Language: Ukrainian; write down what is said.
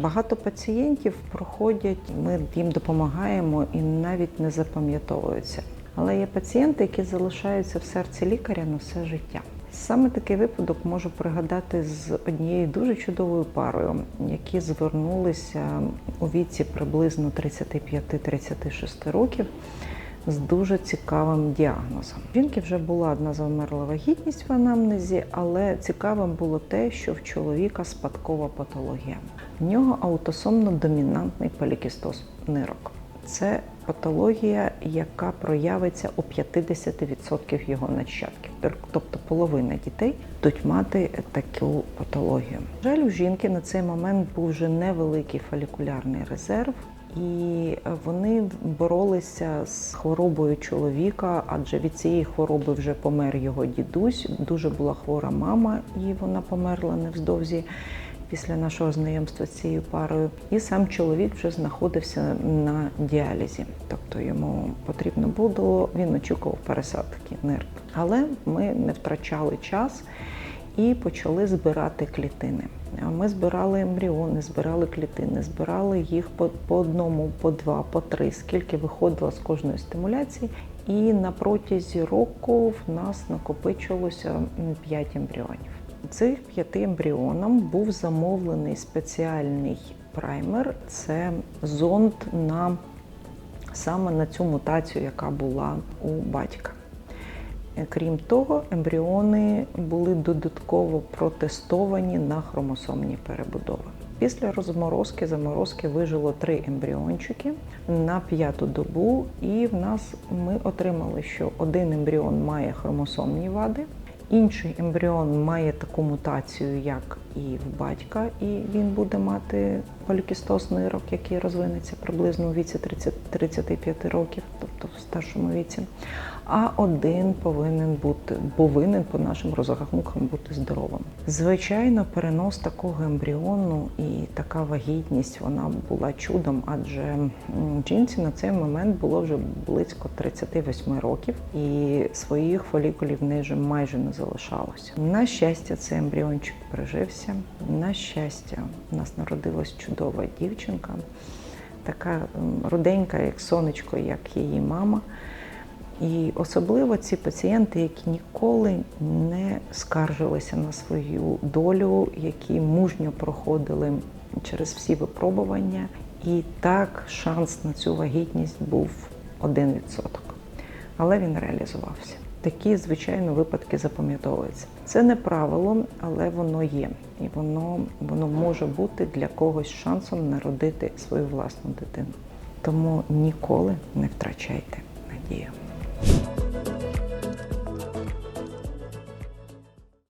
Багато пацієнтів проходять, ми їм допомагаємо і навіть не запам'ятовуються. Але є пацієнти, які залишаються в серці лікаря на все життя. Саме такий випадок можу пригадати з однією дуже чудовою парою, які звернулися у віці приблизно 35-36 років з дуже цікавим діагнозом. Жінки вже була одна завмерла вагітність в анамнезі, але цікавим було те, що в чоловіка спадкова патологія. В нього аутосомно-домінантний полікістоз нирок. Це патологія, яка проявиться у 50% його нащадків. Тобто половина дітей будуть мати таку патологію. Жаль, у жінки на цей момент був вже невеликий фолікулярний резерв. І вони боролися з хворобою чоловіка, адже від цієї хвороби вже помер його дідусь. Дуже була хвора мама, і вона померла невздовзі після нашого знайомства з цією парою. І сам чоловік вже знаходився на діалізі, тобто йому потрібно було, він очікував пересадки нирки. Але ми не втрачали час і почали збирати клітини. Ми збирали ембріони, збирали клітини, збирали їх по, по одному, по два, по три, скільки виходило з кожної стимуляції. І на протязі року в нас накопичилося 5 ембріонів. Цих п'яти ембріонам був замовлений спеціальний праймер. Це зонд на саме на цю мутацію, яка була у батька. Крім того, ембріони були додатково протестовані на хромосомні перебудови. Після розморозки заморозки вижило три ембріончики на п'яту добу, і в нас ми отримали, що один ембріон має хромосомні вади, інший ембріон має таку мутацію, як і в батька, і він буде мати полікістоз нирок, який розвинеться приблизно у віці 30, 35 років, тобто в старшому віці. А один повинен бути повинен по нашим розрахункам бути здоровим. Звичайно, перенос такого ембріону і така вагітність вона була чудом, адже жінці на цей момент було вже близько 38 років, і своїх фолікулів неї майже не залишалося. На щастя, цей ембріончик прижився. На щастя, у нас народилась чудова дівчинка, така руденька, як сонечко, як її мама. І особливо ці пацієнти, які ніколи не скаржилися на свою долю, які мужньо проходили через всі випробування. І так шанс на цю вагітність був 1%. Але він реалізувався. Такі, звичайно, випадки запам'ятовуються. Це не правило, але воно є. І воно, воно може бути для когось шансом народити свою власну дитину. Тому ніколи не втрачайте надію.